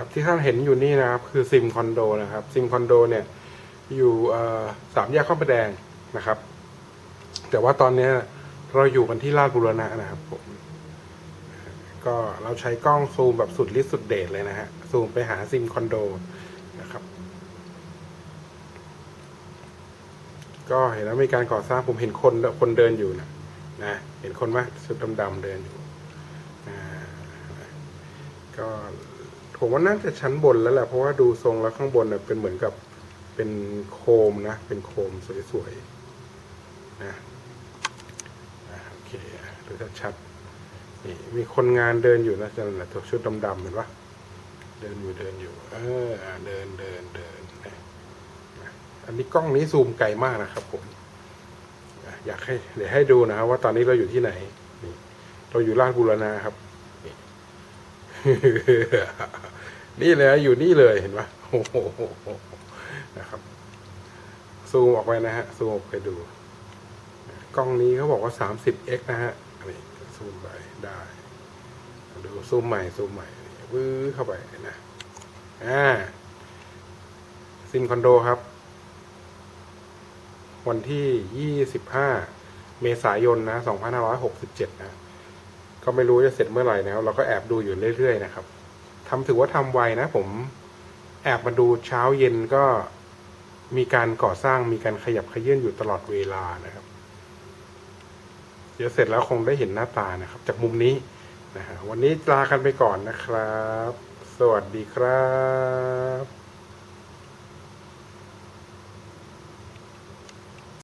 ครับที่ท่านเห็นอยู่นี่นะครับ คือซิมคอนโดนะครับซิมคอนโดเนี่ยอยู่สามแยกข้าวประแดงนะครับ แต่ว่าตอนนี้เราอยู่กันที่ลาดบุรณะนะครับผมก็เราใช้กล้องซูมแบบสุดฤทธิ์สุดเดชเลยนะฮะซูมไปหาซิมคอนโดนะครับ ก็เห็นว่ามีการก่อสร้างผมเห็นคนคนเดินอยู่นะนะเห็นคนไหมชุดดำๆเดินอยู่ก็ ผมว่าน่าจะชั้นบนแล้วแหละเพราะว่าดูทรงแล้วข้างบนเน่ยเป็นเหมือนกับเป็นโคมนะ เป็นโคมสวยๆนะโอเคดูชัดๆนี่มีคนงานเดินอยู่นะจันแหละตัวชุดดำๆเห็นปะเดินอยู่เดินอยู่ เออเดินเดินเดินอันนี้กล้องนี้ซูมไกลมากนะครับผมอยากให้เดี๋ยวให้ดูนะครับว่าตอนนี้เราอยู่ที่ไหน นี่ เราอยู่ลาดบุรณะครับ นี่เลยอยู่นี่เลยเห็นปะโอ้โหนะครับซูมออกไปนะฮะซูมออกไปดู กล้องนี้เขาบอกว่า 30x นะฮะนี่ซูมไปได้ ดูซูมใหม่ซูมใหม่วื้อเข้าไปนะอ่าซิมคอนโดครับ วันที่ 25 เมษายนนะ2567 นะ ก็ไม่รู้จะเสร็จเมื่อไหร่นะเราก็แอบดูอยู่เรื่อยๆนะครับ ทำถือว่าทำไวนะ ผมแอบมาดูเช้าเย็นก็มีการก่อสร้างมีการขยับขยื่นอยู่ตลอดเวลานะครับ เดี๋ยวเสร็จแล้วคงได้เห็นหน้าตานะครับ จากมุมนี้นะฮะวันนี้ลากันไปก่อนนะครับ สวัสดีครับ